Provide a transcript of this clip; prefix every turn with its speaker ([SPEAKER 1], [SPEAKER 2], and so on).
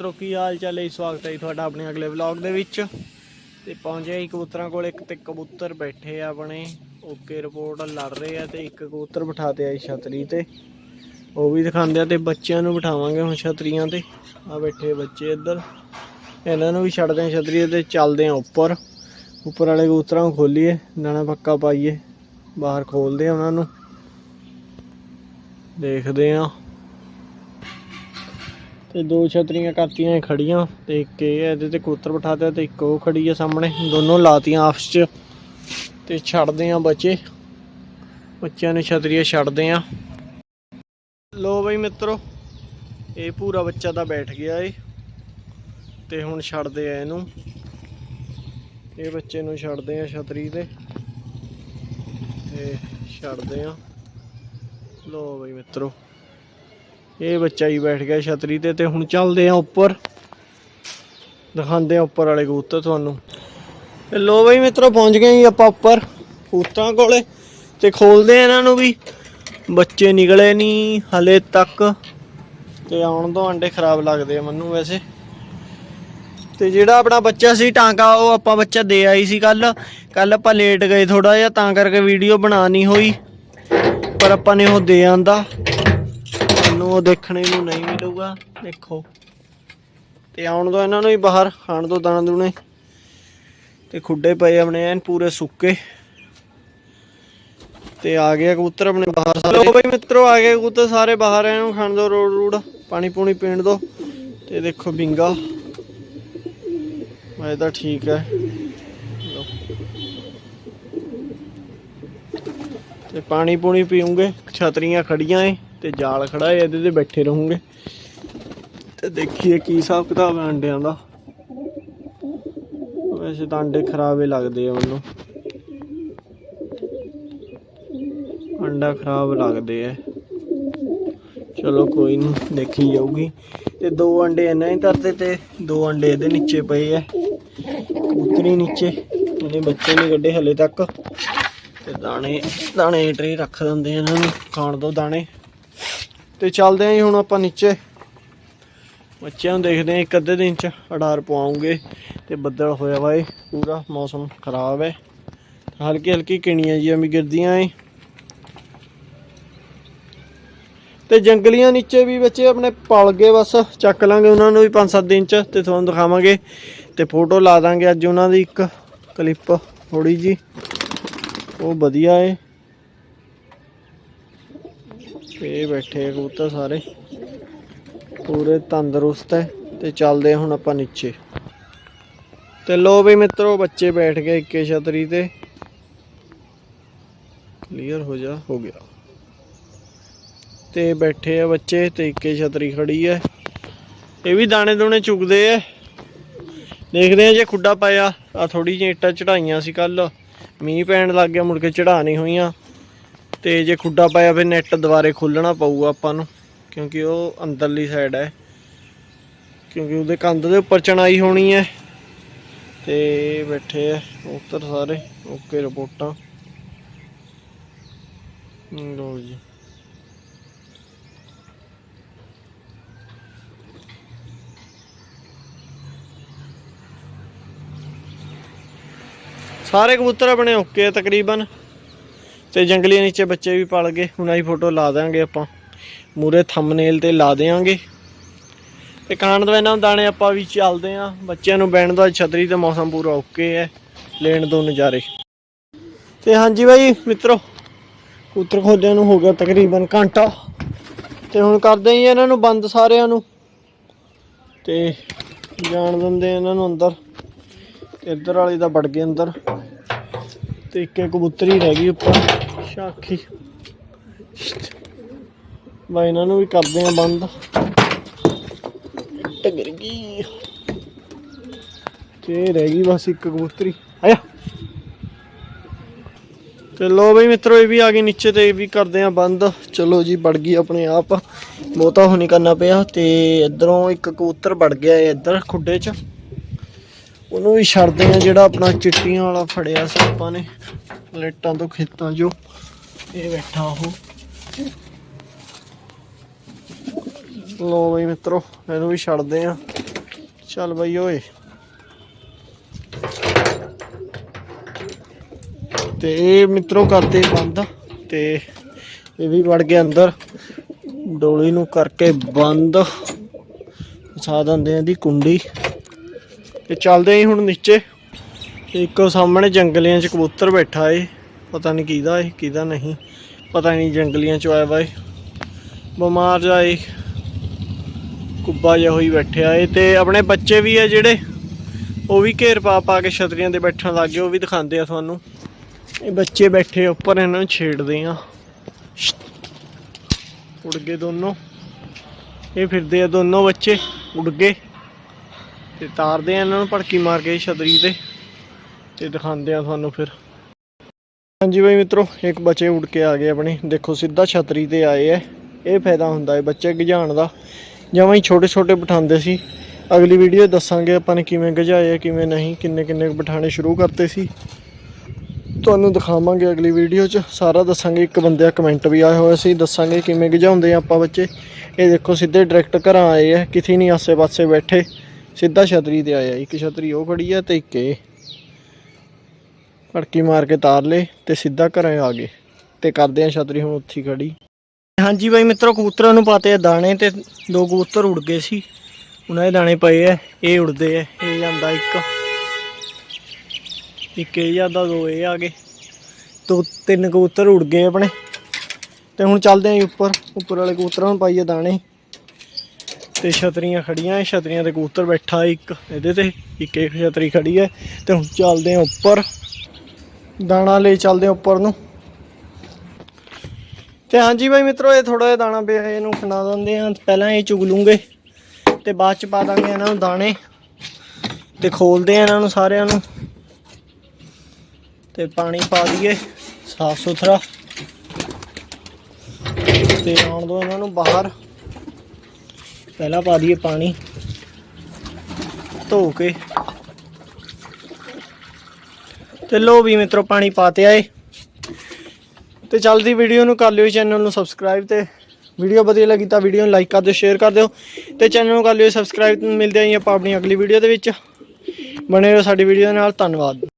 [SPEAKER 1] ਮਿੱਤਰੋ, ਕੀ ਹਾਲ ਚਾਲ ਹੈ ਸਵਾਗਤ ਹੈ ਜੀ ਤੁਹਾਡਾ ਆਪਣੇ ਅਗਲੇ ਵਲੌਗ ਦੇ ਵਿੱਚ। ਤੇ ਪਹੁੰਚੇ ਹੀ ਕਬੂਤਰਾਂ ਕੋਲ। ਇੱਕ ਤੇ ਕਬੂਤਰ ਬੈਠੇ ਆ ਆਪਣੇ। ਓਕੇ, ਰਿਪੋਰਟ ਲੜ ਰਹੇ ਆ ਤੇ ਇੱਕ ਕਬੂਤਰ ਬਿਠਾਤੇ ਆਈ ਛਤਰੀ ਤੇ। ਉਹ ਵੀ ਦਿਖਾਉਂਦੇ ਆ ਤੇ ਬੱਚਿਆਂ ਨੂੰ ਬਿਠਾਵਾਂਗੇ ਹੁਣ ਛਤਰੀਆਂ ਤੇ। ਆ ਬੈਠੇ ਬੱਚੇ ਇੱਧਰ। ਇਹਨਾਂ ਨੂੰ ਵੀ ਛੱਡਦੇ ਆ ਛਤਰੀ ਤੇ ਚੱਲਦੇ ਆ ਉੱਪਰ। ਉੱਪਰ ਵਾਲੇ ਕਬੂਤਰਾਂ ਨੂੰ ਖੋਲੀਏ। ਦਾਣਾ ਪੱਕਾ ਪਾਈਏ। ਬਾਹਰ ਖੋਲਦੇ ਆ ਉਹਨਾਂ ਨੂੰ। ਦੇਖਦੇ ਆ। ਤੇ ਦੋ ਛਤਰੀਆਂ ਕਰਤੀਆਂ ਇਹ ਖੜੀਆਂ ਤੇ ਇੱਕ ਇਹ ਹੈ, ਇਹਦੇ ਤੇ ਕਬੂਤਰ ਬਿਠਾਤੇ ਤੇ ਇੱਕ ਉਹ ਖੜੀ ਹੈ ਸਾਹਮਣੇ। ਦੋਨੋਂ ਲਾਤੀਆਂ ਆਪਸ ਚ ਤੇ ਛੱਡਦੇ ਆ ਬੱਚੇ। ਬੱਚਿਆਂ ਨੂੰ ਛਤਰੀਆਂ ਛੱਡਦੇ ਆ। ਲੋ ਬਈ ਮਿੱਤਰੋ ਇਹ ਪੂਰਾ ਬੱਚਾ ਤਾਂ ਬੈਠ ਗਿਆ ਏ। ਤੇ ਹੁਣ ਛੱਡਦੇ ਆ ਇਹਨੂੰ। ਇਹ ਬੱਚੇ ਨੂੰ ਛੱਡਦੇ ਆ ਛਤਰੀ ਤੇ। ਤੇ ਛੱਡਦੇ ਆ। ਲੋ ਬਈ ਮਿੱਤਰੋ। ਇਹ ਬੱਚਾ ਹੀ ਬੈਠ ਗਿਆ ਛਤਰੀ ਤੇ ਤੇ ਹੁਣ ਚੱਲਦੇ ਆ ਉੱਪਰ। ਦਿਖਾਉਂਦੇ ਆ ਉੱਪਰ ਵਾਲੇ ਕਬੂਤਰ ਤੁਹਾਨੂੰ। ਲੋ ਬਈ ਮਿੱਤਰੋ, ਪਹੁੰਚ ਗਏ ਜੀ ਆਪਾਂ ਉੱਪਰ ਕਬੂਤਰਾਂ ਕੋਲੇ ਤੇ ਖੋਲਦੇ ਆ ਇਹਨਾਂ ਨੂੰ ਵੀ। ਬੱਚੇ ਨਿਕਲੇ ਨਹੀਂ ਹਲੇ ਤੱਕ। ਤੇ ਆਉਣ ਤੋਂ ਅੰਡੇ ਖਰਾਬ ਲੱਗਦੇ ਆ ਮੈਨੂੰ ਵੈਸੇ। ਤੇ ਜਿਹੜਾ ਆਪਣਾ ਬੱਚਾ ਸੀ ਟਾਂਕਾ, ਉਹ ਆਪਾਂ ਬੱਚਾ ਦੇ ਆਈ ਸੀ ਕੱਲ ਕੱਲ ਆਪਾਂ ਲੇਟ ਗਏ ਥੋੜਾ ਜਿਹਾ, ਤਾਂ ਕਰਕੇ ਵੀਡੀਓ ਬਣਾ ਨਹੀਂ ਹੋਈ। ਪਰ ਆਪਾਂ ਨੇ ਉਹ ਦੇ ਆਂਦਾ। ਤੁਹਾਨੂੰ ਉਹ ਦੇਖਣੇ ਨੂੰ ਨਹੀਂ ਮਿਲੂਗਾ ਦੇਖੋ। ਤੇ ਆਉਣ ਦੋ ਇਹਨਾਂ ਨੂੰ ਹੀ ਬਾਹਰ, ਖਾਣ ਦੋ ਦਾਣਾ ਦੂਣੇ। ਤੇ ਖੁੱਡੇ ਪਏ ਆਪਣੇ ਐਨ ਪੂਰੇ ਸੁੱਕੇ। ਤੇ ਆ ਗਿਆ ਕਬੂਤਰ ਆਪਣੇ ਬਾਹਰ ਸਾਰੇ। ਲੋ ਬਈ ਮਿੱਤਰੋ, ਆ ਗਏ ਕਬੂਤਰ ਸਾਰੇ ਬਾਹਰ ਇਹਨਾਂ ਖਾਣ ਦੋ ਰੋੜ ਰੂੜ, ਪਾਣੀ ਪੂਣੀ ਪੀਣ ਦੋ। ਤੇ ਦੇਖੋ ਬਿੰਗਾ। ਮੈਂ ਤਾਂ ਠੀਕ ਹੈ। ਤੇ ਪਾਣੀ ਪੂਣੀ ਪੀਉਂਗੇ। ਛਤਰੀਆਂ ਖੜੀਆਂ ਏ। ਤੇ ਜਾਲ ਖੜਾ ਏ ਇਹਦੇ ਤੇ ਬੈਠੇ ਰਹੋਗੇ। ਤੇ ਦੇਖੀਏ ਕੀ ਹਿਸਾਬ ਕਿਤਾਬ ਹੈ ਅੰਡਿਆਂ ਦਾ। ਵੈਸੇ ਤਾਂ ਅੰਡੇ ਖਰਾਬੇ ਲੱਗਦੇ ਆ ਮੈਨੂੰ। ਅੰਡਾ ਖਰਾਬ ਲੱਗਦੇ ਆ। ਚਲੋ ਕੋਈ ਨਹੀਂ ਦੇਖੀ ਜਾਊਗੀ। ਤੇ ਦੋ ਅੰਡੇ ਇਹਨਾਂ ਹੀ ਧਰਤੇ ਤੇ ਦੋ ਅੰਡੇ ਇਹਦੇ ਨੀਚੇ ਪਏ ਆ। ਕਬੂਤਰੀ ਨੀਚੇ ਇਹਨੇ ਬੱਚੇ ਨਹੀਂ ਕੱਢੇ ਹਲੇ ਤੱਕ। ਤੇ ਦਾਣੇ ਦਾਣੇ ਟਰੇ ਰੱਖ ਦਿੰਦੇ ਇਹਨਾਂ ਨੂੰ। ਖਾਣ ਦੋ ਦਾਣੇ। ਤੇ ਚੱਲਦੇ ਆਂ ਜੀ ਹੁਣ ਆਪਾਂ ਨੀਚੇ। ਬੱਚਿਆਂ ਨੂੰ ਦੇਖਦੇ ਆਂ ਇੱਕ ਅੱਧੇ ਦਿਨ ਚ ਅਡਾਰ ਪਵਾਉਂਗੇ ਤੇ ਬੱਦਲ ਹੋਇਆ ਵਾ ਏ ਪੂਰਾ ਮੌਸਮ ਖਰਾਬ ਹੈ। ਹਲਕੀ ਹਲਕੀ ਕਿਣੀਆਂ ਜੀਆਂ ਵੀ ਗਿਰਦੀਆਂ ਏ। ਤੇ ਜੰਗਲੀਆਂ ਨੀਚੇ ਵੀ ਬੱਚੇ ਆਪਣੇ ਪਲ ਗਏ ਬਸ। ਚੱਕ ਲਾਂਗੇ ਉਹਨਾਂ ਨੂੰ ਵੀ 5-7 ਦਿਨ ਚ ਤੇ ਤੁਹਾਨੂੰ ਦਿਖਾਵਾਂਗੇ। ਤੇ ਫੋਟੋ ਲਾ ਦਾਂਗੇ ਅੱਜ ਉਹਨਾਂ ਦੀ ਇੱਕ ਕਲਿੱਪ ਥੋੜੀ ਜੀ ਉਹ ਵਧੀਆ ਏ। ਤੇ ਬੈਠੇ ਆ ਕਬੂਤਰ ਸਾਰੇ। ਪੂਰੇ ਤੰਦਰੁਸਤ ਹੈ ਤੇ ਚੱਲਦੇ ਆ ਹੁਣ ਆਪਾਂ ਨੀਚੇ। ਤੇ ਲੋ ਵੀ ਮਿੱਤਰੋ, ਬੱਚੇ ਬੈਠ ਗਏ ਇੱਕੇ ਛਤਰੀ ਤੇ। ਕਲੀਅਰ ਹੋ ਜਾ, ਹੋ ਗਿਆ। ਤੇ ਬੈਠੇ ਆ ਬੱਚੇ ਤੇ ਇੱਕੇ ਛਤਰੀ ਖੜੀ ਹੈ। ਇਹ ਵੀ ਦਾਣੇ ਦੂਣੇ ਚੁਗਦੇ ਆ। ਦੇਖਦੇ ਆ ਜੇ ਖੁੱਡਾ ਪਾਇਆ। ਆ ਥੋੜੀ ਜਿਹੀ ਇੱਟਾਂ ਚੜਾਈਆਂ ਸੀ ਕੱਲ ਮੀਂਹ ਪੈਣ ਲੱਗ ਗਿਆ, ਮੁੜ ਕੇ ਚੜਾ ਨਹੀਂ ਹੋਈਆਂ। ਤੇ ਜੇ ਖੁੱਡਾ ਪਾਇਆ ਫਿਰ ਨੈਟ ਦੁਬਾਰੇ ਖੋਲਣਾ ਪਊਗਾ ਆਪਾਂ ਨੂੰ ਕਿਉਂਕਿ ਉਹ ਅੰਦਰਲੀ ਸਾਈਡ ਹੈ। ਕਿਉਂਕਿ ਉਹਦੇ ਕੰਧ ਦੇ ਉੱਪਰ ਚਣਾਈ ਹੋਣੀ ਹੈ। ਤੇ ਬੈਠੇ ਆ ਉੱਤਰ ਸਾਰੇ ਓਕੇ ਰਿਪੋਰਟਾਂ। ਹਮ, ਜੀ। ਸਾਰੇ ਕਬੂਤਰ ਆਪਣੇ ਓਕੇ ਆ ਤਕਰੀਬਨ। ਤੇ ਜੰਗਲੀ ਨੀਚੇ ਬੱਚੇ ਵੀ ਪਲ ਗਏ ਉਹਨਾਂ ਦੀ ਫੋਟੋ ਲਾ ਦਾਂਗੇ ਆਪਾਂ। ਮੂਰੇ ਥੰਬਨੇਲ ਤੇ ਲਾ ਦੇਾਂਗੇ ਤੇ ਖਾਣ ਤੋਂ ਇਹਨਾਂ ਨੂੰ ਦਾਣੇ ਆਪਾਂ ਵੀ ਚੱਲਦੇ ਆਂ। ਬੱਚਿਆਂ ਨੂੰ ਬੈਣ ਦਾ ਛਤਰੀ ਤੇ ਮੌਸਮ ਪੂਰਾ ਓਕੇ ਹੈ, ਲੈਣ ਦੋ ਨਜ਼ਾਰੇ। ਤੇ ਹਾਂਜੀ ਬਾਈ, ਮਿੱਤਰੋ, ਕਬੂਤਰ ਖੋਦਿਆਂ ਨੂੰ ਹੋ ਗਿਆ ਤਕਰੀਬਨ ਘੰਟਾ। ਤੇ ਹੁਣ ਕਰਦੇ ਆਂ ਇਹਨਾਂ ਨੂੰ ਬੰਦ ਸਾਰਿਆਂ ਨੂੰ। ਤੇ ਜਾਣ ਦਿੰਦੇ ਇਹਨਾਂ ਨੂੰ ਅੰਦਰ। ਇੱਧਰ ਵਾਲੇ ਤਾਂ ਵੜ ਗਏ ਅੰਦਰ। ਤੇ ਇੱਕ ਇੱਕ ਕਬੂਤਰੀ ਰਹਿ ਗਈ ਉੱਪਰ। ਸ਼ਾਖੀ। ਬਾ ਇਹਨਾਂ ਨੂੰ ਵੀ ਕਰਦੇ ਆ ਬੰਦ। ਟਗਰ ਗਈ। ਤੇ ਰਹਿ ਗਈ ਬਸ ਇੱਕ ਕਬੂਤਰੀ। ਆਇਆ। ਤੇ ਲੋ ਬਈ ਮਿੱਤਰੋ, ਇਹ ਵੀ ਆ ਗਈ ਨੀਚੇ ਤੇ, ਇਹ ਵੀ ਕਰਦੇ ਆ ਬੰਦ। ਚਲੋ ਜੀ, ਵੜ ਗਈ ਆਪਣੇ ਆਪ। ਬਹੁਤਾ ਹੋ ਨਹੀਂ ਕਰਨਾ ਪਿਆ। ਤੇ ਇਧਰੋਂ ਇੱਕ ਕਬੂਤਰ ਵੜ ਗਿਆ ਹੈ ਇੱਧਰ ਖੁੱਡੇ 'ਚ। ਉਹਨੂੰ ਵੀ ਛੱਡਦੇ ਆ ਜਿਹੜਾ ਆਪਣਾ ਚਿੱਟੀਆਂ ਵਾਲਾ ਫੜਿਆ ਸੀ ਆਪਾਂ ਨੇ। ਪਲੇਟਾਂ ਤੋਂ ਖੇਤਾਂ 'ਚੋਂ। ਇਹ ਬੈਠਾ ਉਹ। ਲੋ ਬਈ ਮਿੱਤਰੋ, ਇਹਨੂੰ ਵੀ ਛੱਡਦੇ ਆ। ਚੱਲ ਬਈ ਓਏ। ਤੇ ਇਹ ਮਿੱਤਰੋ ਕਰਦੇ ਬੰਦ, ਤੇ ਇਹ ਵੀ ਵੜ ਗਿਆ ਅੰਦਰ। ਡੋਲੀ ਨੂੰ ਕਰਕੇ ਬੰਦ। ਫਸਾ ਦਿੰਦੇ ਆ ਦੀ ਕੁੰਡੀ। ਤੇ ਚੱਲਦੇ ਆਂ ਹੁਣ ਨੀਚੇ। ਤੇ ਇੱਕੋ ਸਾਹਮਣੇ ਜੰਗਲਿਆਂ 'ਚ ਕਬੂਤਰ ਬੈਠਾ ਏ। ਪਤਾ ਨਹੀਂ ਕਿਹਦਾ ਏ, ਕਿਹਦਾ ਨਹੀਂ। ਪਤਾ ਨਹੀਂ ਜੰਗਲੀਆਂ 'ਚ ਆਇਆ ਵਾ ਏ ਬਿਮਾਰ ਜਾ ਏ ਕੁੱਬਾ ਜਿਹਾ ਹੋਈ ਬੈਠਿਆ ਏ ਤੇ ਆਪਣੇ ਬੱਚੇ ਵੀ ਆ ਜਿਹੜੇ, ਉਹ ਵੀ ਘੇਰ ਪਾ ਪਾ ਕੇ ਛਤਰੀਆਂ ਤੇ ਬੈਠਣ ਲੱਗ ਗਏ, ਉਹ ਵੀ ਦਿਖਾਉਂਦੇ ਆ ਤੁਹਾਨੂੰ। ਇਹ ਬੱਚੇ ਬੈਠੇ ਉੱਪਰ ਇਹਨਾਂ ਨੂੰ ਛੇੜਦੇ ਆ। ਉੜ ਗਏ ਦੋਨੋਂ। ਇਹ ਫਿਰਦੇ ਆ ਦੋਨੋਂ ਬੱਚੇ ਉੜ ਗਏ। ਤੇ ਤਾਰਦੇ ਆ ਇਹਨਾਂ ਨੂੰ ਭੜਕੀ ਮਾਰ ਕੇ ਛਤਰੀ ਤੇ। ਤੇ ਦਿਖਾਉਂਦੇ ਆ ਤੁਹਾਨੂੰ ਫਿਰ। ਹਾਂਜੀ ਬਾਈ ਮਿੱਤਰੋ, ਇੱਕ ਬੱਚੇ ਉੜ ਕੇ ਆ ਗਏ ਆਪਣੇ। ਦੇਖੋ, ਸਿੱਧਾ ਛਤਰੀ ਤੇ ਆਏ ਐ। ਇਹ ਫਾਇਦਾ ਹੁੰਦਾ ਹੈ ਬੱਚੇ ਗਜਾਣ ਦਾ। ਜਮਾਂ ਹੀ ਛੋਟੇ ਛੋਟੇ ਬਿਠਾਉਂਦੇ ਸੀ। ਅਗਲੀ ਵੀਡੀਓ ਦੱਸਾਂਗੇ ਆਪਾਂ ਨੇ ਕਿਵੇਂ ਗਜਾਏ ਕਿਵੇਂ ਨਹੀਂ ਕਿੰਨੇ ਕਿੰਨੇ ਬਿਠਾਣੇ ਸ਼ੁਰੂ ਕਰਤੇ ਸੀ। ਤੁਹਾਨੂੰ ਦਿਖਾਵਾਂਗੇ ਅਗਲੀ ਵੀਡੀਓ 'ਚ। ਸਾਰਾ ਦੱਸਾਂਗੇ, ਇੱਕ ਬੰਦੇ ਦਾ ਕਮੈਂਟ ਵੀ ਆਇਆ ਹੋਇਆ ਸੀ। ਦੱਸਾਂਗੇ ਕਿਵੇਂ ਗਜਾਉਂਦੇ ਆ ਆਪਾਂ ਬੱਚੇ। ਇਹ ਦੇਖੋ, ਸਿੱਧੇ ਡਾਇਰੈਕਟ ਘਰਾਂ ਆਏ ਆ ਕਿਥੇ ਨਹੀਂ ਆਸੇ-ਪਾਸੇ ਬੈਠੇ। ਸਿੱਧਾ ਛਤਰੀ ਤੇ ਆਇਆ ਇੱਕ ਛਤਰੀ ਉਹ ਖੜੀ ਆ ਤੇ ਇੱਕ ਇਹ। ਭੜਕੀ ਮਾਰ ਕੇ ਤਾਰ ਲੇ ਤੇ ਸਿੱਧਾ ਘਰੇ ਆ ਗਏ ਤੇ ਕਰਦੇ ਆ ਛਤਰੀ ਹੁਣ ਉੱਥੇ ਹੀ ਖੜੀ। ਹਾਂਜੀ ਬਾਈ ਮਿੱਤਰੋ, ਕਬੂਤਰਾਂ ਨੂੰ ਪਾਤੇ ਆ ਦਾਣੇ ਤੇ ਦੋ ਕਬੂਤਰ ਉੜ ਗਏ ਸੀ। ਉਹਨਾਂ ਦੇ ਦਾਣੇ ਪਏ ਆ, ਇਹ ਉੜਦੇ ਆ, ਇਹ ਜਾਂਦਾ ਇੱਕ। ਇੱਕ ਇਹ ਜਾਂਦਾ ਦੋ ਇਹ ਆ ਗਏ। ਦੋ, ਤਿੰਨ ਕਬੂਤਰ ਉੜ ਗਏ ਆਪਣੇ। ਤੇ ਹੁਣ ਚੱਲਦੇ ਆਂ ਜੀ ਉੱਪਰ। ਉੱਪਰ ਵਾਲੇ ਕਬੂਤਰਾਂ ਨੂੰ ਪਾਈਏ ਦਾਣੇ। ਤੇ ਛਤਰੀਆਂ ਖੜੀਆਂ ਇਹ ਛਤਰੀਆਂ ਤੇ ਕਬੂਤਰ ਬੈਠਾ ਇੱਕ, ਇਹਦੇ ਤੇ ਇੱਕ ਇੱਕ ਛਤਰੀ ਖੜੀ ਹੈ। ਤੇ ਹੁਣ ਚੱਲਦੇ ਆਂ ਉੱਪਰ। ਦਾਣਾ ਲਈ ਚੱਲਦੇ ਉੱਪਰ ਨੂੰ। ਤੇ ਹਾਂਜੀ ਬਾਈ ਮਿੱਤਰੋ, ਇਹ ਥੋੜਾ ਜਿਹਾ ਦਾਣਾ ਪਿਆ, ਇਹਨੂੰ ਖਣਾ ਦਿੰਦੇ ਆਂ ਪਹਿਲਾਂ ਇਹ ਚੁਗ ਲੂੰਗੇ ਤੇ ਬਾਅਦ ਚ ਪਾ ਦਾਂਗੇ ਇਹਨਾਂ ਨੂੰ ਦਾਣੇ ਤੇ ਖੋਲਦੇ ਆ ਇਹਨਾਂ ਨੂੰ ਸਾਰਿਆਂ ਨੂੰ। ਤੇ ਪਾਣੀ ਪਾ ਦਈਏ ਸਾਫ਼ ਸੁਥਰਾ। ਤੇ ਆਉਣ ਦੋ ਇਹਨਾਂ ਨੂੰ ਬਾਹਰ। ਪਹਿਲਾਂ ਪਾ ਦਈਏ ਪਾਣੀ ਧੋ ਕੇ। ਤੇ ਲੋ ਵੀ ਮਿੱਤਰੋ ਪਾਣੀ ਪਾਤੇ ਆਏ। ਤੇ ਚੱਲਦੀ ਵੀਡੀਓ ਨੂੰ ਕਰ ਲਿਓ ਚੈਨਲ ਨੂੰ ਸਬਸਕ੍ਰਾਈਬ ਤੇ। ਵੀਡੀਓ ਵਧੀਆ ਲੱਗੀ ਤਾਂ ਵੀਡੀਓ ਨੂੰ ਲਾਈਕ ਕਰ ਦਿਓ ਸ਼ੇਅਰ ਕਰ ਦਿਓ। ਤੇ ਚੈਨਲ ਨੂੰ ਕਰ ਲਿਓ ਸਬਸਕ੍ਰਾਈਬ ਮਿਲਦੇ ਆਂ ਜੀ ਆਪਾਂ ਆਪਣੀ ਅਗਲੀ ਵੀਡੀਓ ਦੇ ਵਿੱਚ। ਬਣੇ ਰਹੋ ਸਾਡੀ ਵੀਡੀਓ ਦੇ ਨਾਲ। ਧੰਨਵਾਦ।